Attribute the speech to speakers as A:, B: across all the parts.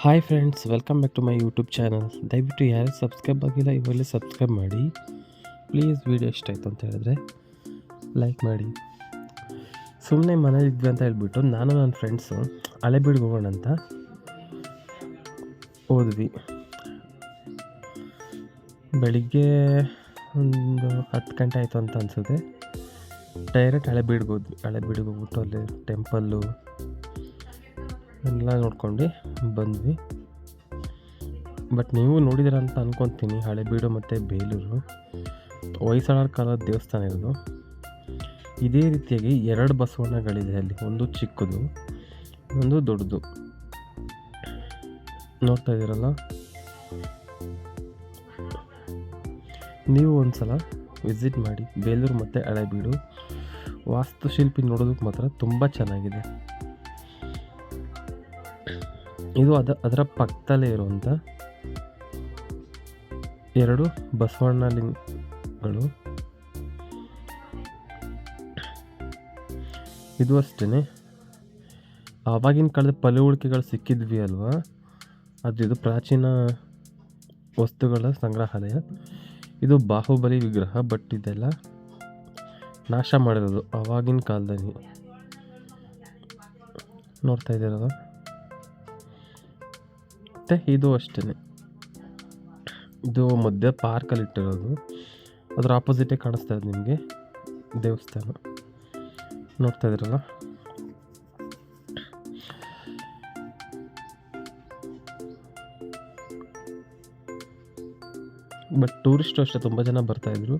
A: Hi friends, welcome back to my YouTube channel. ದಯವಿಟ್ಟು ಯಾರು subscribe ಆಗಿಲ್ಲ, ಇವಾಗಲೇ ಸಬ್ಸ್ಕ್ರೈಬ್ ಮಾಡಿ. ಪ್ಲೀಸ್ ವೀಡಿಯೋ ಇಷ್ಟ ಆಯಿತು ಅಂತ ಹೇಳಿದ್ರೆ ಲೈಕ್ ಮಾಡಿ. ಸುಮ್ಮನೆ ಮನೇಲಿದ್ವಿ ಅಂತ ಹೇಳ್ಬಿಟ್ಟು ನಾನು ನನ್ನ ಫ್ರೆಂಡ್ಸು ಹಳೆಬೀಡಿಗೆ ಹೋಗೋಣ ಅಂತ ಹೋದ್ವಿ. ಬೆಳಿಗ್ಗೆ ಒಂದು ಹತ್ತು ಗಂಟೆ ಆಯಿತು ಅಂತ ಅನಿಸುತ್ತೆ. ಡೈರೆಕ್ಟ್ ಹಳೆಬೀಡಿಗೆ ಹೋದ್ವಿ. ಹಳೆಬೀಡಿಗೆ ಹೋಗ್ಬಿಟ್ಟು ಅಲ್ಲಿ ಟೆಂಪಲ್ಲು ಎಲ್ಲ ನೋಡ್ಕೊಂಡು ಬಂದ್ವಿ. ಬಟ್ ನೀವು ನೋಡಿದಿರ ಅಂತ ಅನ್ಕೊತೀನಿ. ಹಳೆಬೀಡು ಮತ್ತು ಬೇಲೂರು. ಹೊಯ್ಸಳರ ಕಾಲದ ದೇವಸ್ಥಾನ ಇರೋದು. ಇದೇ ರೀತಿಯಾಗಿ ಎರಡು ಬಸವಣ್ಣಗಳಿದೆ ಅಲ್ಲಿ. ಒಂದು ಚಿಕ್ಕದು ಒಂದು ದೊಡ್ಡದು. ನೋಡ್ತಾ ಇದ್ದೀರಲ್ಲ? ನೀವು ಒಂದು ಸಲ ವಿಸಿಟ್ ಮಾಡಿ. ಬೇಲೂರು ಮತ್ತು ಹಳೆಬೀಡು ವಾಸ್ತುಶಿಲ್ಪಿ ನೋಡೋದಕ್ಕೆ ಮಾತ್ರ ತುಂಬ ಚೆನ್ನಾಗಿದೆ. ಇದು ಅದ, ಅದರ ಪಕ್ಕದಲ್ಲೇ ಇರುವಂಥ ಎರಡು ಬಸವಣ್ಣ ಲಿಂಗಗಳು ಇದು ಅಷ್ಟೇ ಆವಾಗಿನ ಕಾಲದ ಪಳೆಯುಳಿಕೆಗಳು ಸಿಕ್ಕಿದ್ವಿ ಅಲ್ವಾ? ಅದು ಇದು ಪ್ರಾಚೀನ ವಸ್ತುಗಳ ಸಂಗ್ರಹಾಲಯ. ಇದು ಬಾಹುಬಲಿ ವಿಗ್ರಹ, ಬಟ್ ಇದೆಲ್ಲ ನಾಶ ಮಾಡಿರೋದು ಆವಾಗಿನ ಕಾಲದಲ್ಲಿ. ನೋಡ್ತಾ ಇದ್ದೀರಲ್ಲ ಮತ್ತು ಇದು ಅಷ್ಟೇ ಇದು ಮಧ್ಯ ಪಾರ್ಕಲ್ಲಿ ಇಟ್ಟಿರೋದು. ಅದರ ಆಪೋಸಿಟೇ ಕಾಣಿಸ್ತಾ ಇದೆ ನಿಮಗೆ. ದೇವಸ್ಥಾನ. ನೋಡ್ತಾ ಇದ್ರಲ್ಲ ಬಟ್ ಟೂರಿಸ್ಟು ಅಷ್ಟೇ, ತುಂಬ ಜನ ಬರ್ತಾಯಿದ್ರು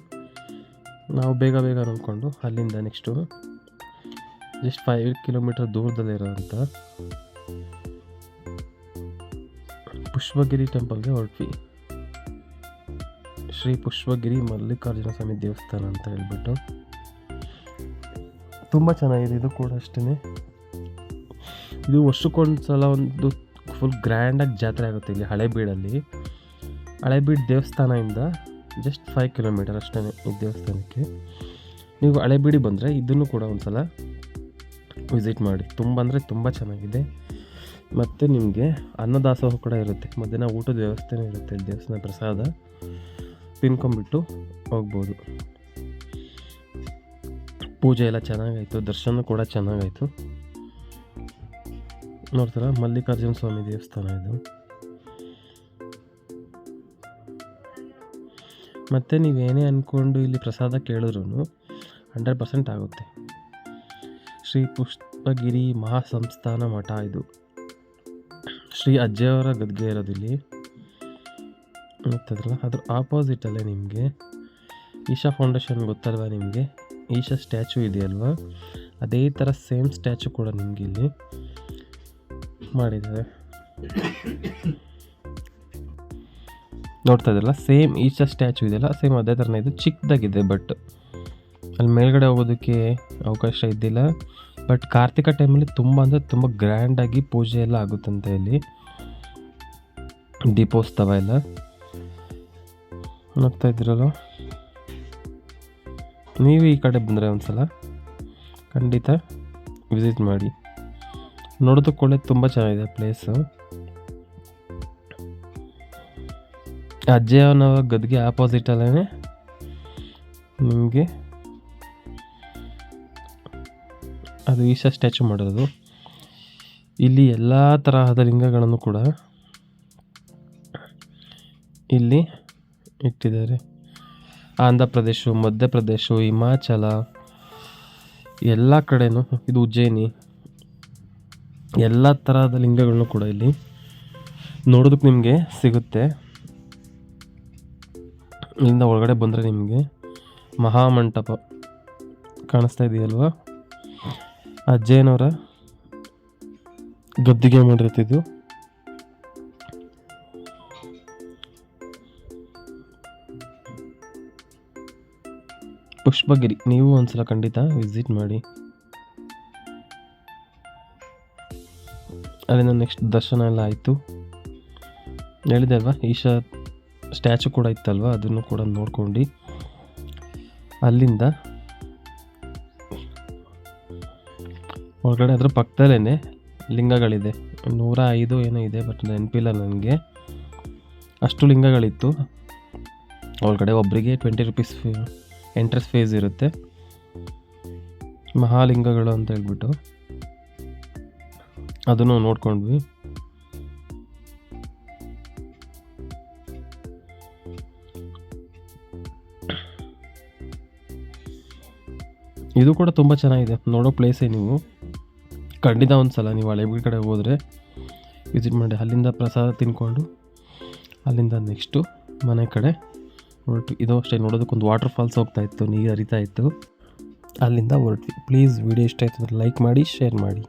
A: ನಾವು ಬೇಗ ಬೇಗ ಅಂದ್ಕೊಂಡು ಅಲ್ಲಿಂದ ನೆಕ್ಸ್ಟು ಜಸ್ಟ್ ಫೈವ್ ಕಿಲೋಮೀಟರ್ ದೂರದಲ್ಲಿರೋಂಥ ಪುಷ್ಪಗಿರಿ ಟೆಂಪಲ್ಗೆ ಹೊರಟ್ವಿ. ಶ್ರೀ ಪುಷ್ಪಗಿರಿ ಮಲ್ಲಿಕಾರ್ಜುನ ಸ್ವಾಮಿ ದೇವಸ್ಥಾನ ಅಂತ ಹೇಳ್ಬಿಟ್ಟು. ತುಂಬ ಚೆನ್ನಾಗಿದೆ, ಇದು ಕೂಡ ಅಷ್ಟೇ ಇದು ವರ್ಷಕ್ಕೊಂದು ಸಲ ಒಂದು ಫುಲ್ ಗ್ರ್ಯಾಂಡಾಗಿ ಜಾತ್ರೆ ಆಗುತ್ತೆ ಇಲ್ಲಿ ಹಳೆಬೀಡಲ್ಲಿ. ಹಳೆಬೀಡು ದೇವಸ್ಥಾನದಿಂದ ಜಸ್ಟ್ ಫೈವ್ ಕಿಲೋಮೀಟರ್ ಅಷ್ಟೇ ಈ ದೇವಸ್ಥಾನಕ್ಕೆ. ನೀವು ಹಳೆಬೀಡಿ ಬಂದರೆ ಇದನ್ನು ಕೂಡ ಒಂದು ಸಲ ವಿಸಿಟ್ ಮಾಡಿ. ತುಂಬ ಅಂದರೆ ತುಂಬ ಚೆನ್ನಾಗಿದೆ. ಮತ್ತು ನಿಮಗೆ ಅನ್ನದಾಸೋಹ ಕೂಡ ಇರುತ್ತೆ. ಮಧ್ಯಾಹ್ನ ಊಟದ ವ್ಯವಸ್ಥೆನೂ ಇರುತ್ತೆ, ದೇವಸ್ಥಾನ ಪ್ರಸಾದ. ತಿನ್ಕೊಂಬಿಟ್ಟು ಹೋಗ್ಬೋದು. ಪೂಜೆ ಎಲ್ಲ ಚೆನ್ನಾಗಾಯಿತು, ದರ್ಶನ ಕೂಡ ಚೆನ್ನಾಗಾಯಿತು. ನೋಡ್ತಾರ, ಮಲ್ಲಿಕಾರ್ಜುನ ಸ್ವಾಮಿ ದೇವಸ್ಥಾನ ಇದು. ಮತ್ತು ನೀವೇನೇ ಅಂದ್ಕೊಂಡು ಇಲ್ಲಿ ಪ್ರಸಾದ ಕೇಳಿದ್ರು ಹಂಡ್ರೆಡ್ ಪರ್ಸೆಂಟ್ ಆಗುತ್ತೆ. ಶ್ರೀ ಪುಷ್ಪಗಿರಿ ಮಹಾಸಂಸ್ಥಾನ ಮಠ ಇದು. ಶ್ರೀ ಅಜ್ಜಿಯವರ ಗದ್ಗೆ ಇರೋದು ಇಲ್ಲಿ ಗೊತ್ತದಲ್ಲ ಅದ್ರ ಆಪೋಸಿಟಲ್ಲೇ ನಿಮಗೆ. ಈಶಾ ಫೌಂಡೇಶನ್ ಗೊತ್ತಲ್ವಾ ನಿಮಗೆ? ಈಶಾ ಸ್ಟ್ಯಾಚು ಇದೆಯಲ್ವಾ? ಅದೇ ಥರ ಸೇಮ್ ಸ್ಟ್ಯಾಚು ಕೂಡ ನಿಮಗೆ ಇಲ್ಲಿ ಮಾಡಿದ್ದಾರೆ. ನೋಡ್ತಾ ಇದ್ರಲ್ಲ ಸೇಮ್ ಈಶಾ ಸ್ಟ್ಯಾಚು ಇದೆಯಲ್ಲ ಸೇಮ್ ಅದೇ ಥರನೇ ಇದು ಚಿಕ್ಕದಾಗಿದೆ ಬಟ್ ಅಲ್ಲಿ ಮೇಲ್ಗಡೆ ಹೋಗೋದಕ್ಕೆ ಅವಕಾಶ ಇದ್ದಿಲ್ಲ. ಬಟ್ ಕಾರ್ತಿಕ ಟೈಮಲ್ಲಿ ತುಂಬ ಅಂದರೆ ತುಂಬ ಗ್ರ್ಯಾಂಡಾಗಿ ಪೂಜೆ ಎಲ್ಲ ಆಗುತ್ತಂತೆ ಇಲ್ಲಿ ದೀಪೋತ್ಸವ ಎಲ್ಲ. ನೋಡ್ತಾ ಇದ್ದೀರಲ್ಲ ನೀವು ಈ ಕಡೆ ಬಂದರೆ ಒಂದ್ಸಲ. ಖಂಡಿತ ವಿಸಿಟ್ ಮಾಡಿ. ನೋಡೋದಕ್ಕೊಳ್ಳೆ ತುಂಬ ಚೆನ್ನಾಗಿದೆ ಪ್ಲೇಸು ಅಜ್ಜಯ್ಯನವ ಗದ್ಗೆ ಆಪೋಸಿಟಲ್ಲೇ ನಿಮಗೆ? ಅದು ಈಶಾ ಸ್ಟ್ಯಾಚು ಮಾಡೋದು. ಇಲ್ಲಿ ಎಲ್ಲ ತರಹದ ಲಿಂಗಗಳನ್ನು ಕೂಡ ಇಲ್ಲಿ ಇಟ್ಟಿದ್ದಾರೆ. ಆಂಧ್ರ ಪ್ರದೇಶ ಮಧ್ಯಪ್ರದೇಶ ಹಿಮಾಚಲ, ಎಲ್ಲ ಕಡೆನೂ ಇದು ಉಜ್ಜಯಿನಿ. ಎಲ್ಲ ತರಹದ ಲಿಂಗಗಳನ್ನು ಕೂಡ ಇಲ್ಲಿ ನೋಡೋದಕ್ಕೆ ನಿಮಗೆ ಸಿಗುತ್ತೆ. ಇಲ್ಲಿಂದ ಒಳಗಡೆ ಬಂದರೆ ನಿಮಗೆ ಮಹಾಮಂಟಪ ಕಾಣಿಸ್ತಾ ಇದೆಯಲ್ವಾ? ಅಜ್ಜಯ್ಯನವರ ಗದ್ದಿಗೆ ಮಾಡಿರ್ತಿದ್ದು ಪುಷ್ಪಗಿರಿ, ನೀವು ಒಂದ್ಸಲ ಖಂಡಿತ ವಿಸಿಟ್ ಮಾಡಿ. ಅಲ್ಲಿಂದ ನೆಕ್ಸ್ಟ್ ದರ್ಶನ ಎಲ್ಲ ಆಯಿತು. ಹೇಳಿದೆ ಅಲ್ವಾ, ಈಶಾ ಸ್ಟ್ಯಾಚು ಕೂಡ ಇತ್ತಲ್ವ, ಅದನ್ನು ಕೂಡ ನೋಡ್ಕೊಂಡು. ಅಲ್ಲಿಂದ ಒಳಗಡೆ ಅದ್ರ ಪಕ್ಕದಲ್ಲೇ ಲಿಂಗಗಳಿದೆ. ನೂರ ಐದು ಏನೋ ಇದೆ ಬಟ್ ನೆನಪಿಲ್ಲ ನನಗೆ. ಅಷ್ಟು ಲಿಂಗಗಳಿತ್ತು. ಒಳಗಡೆ ಒಬ್ಬರಿಗೆ twenty rupees fee entrance fees ಇರುತ್ತೆ. ಮಹಾಲಿಂಗಗಳು ಅಂತ ಹೇಳ್ಬಿಟ್ಟು. ಅದನ್ನು ನೋಡ್ಕೊಂಡ್ವಿ. ಇದು ಕೂಡ ತುಂಬ ಚೆನ್ನಾಗಿದೆ. ನೋಡೋ ಪ್ಲೇಸೇ ನೀವು. ಖಂಡಿತ ಒಂದು ಸಲ ನೀವು ಹಳೆಬೀಡು ಕಡೆ ಹೋದರೆ ವಿಸಿಟ್ ಮಾಡಿ, ಅಲ್ಲಿಂದ ಪ್ರಸಾದ ತಿನ್ಕೊಂಡು, ಅಲ್ಲಿಂದ ನೆಕ್ಸ್ಟು ಮನೆ ಕಡೆ ಹೊರಟು. ಇದು ಅಷ್ಟೇ ನೋಡೋದಕ್ಕೊಂದು ವಾಟರ್ ಫಾಲ್ಸ್ ಹೋಗ್ತಾ ಇತ್ತು, ನೀರು ಹರಿತಾ ಇತ್ತು. ಅಲ್ಲಿಂದ ಹೊರಟ್ವಿ. ಪ್ಲೀಸ್ ವಿಡಿಯೋ ಇಷ್ಟ ಆಯ್ತು ಲೈಕ್ ಮಾಡಿ ಶೇರ್ ಮಾಡಿ.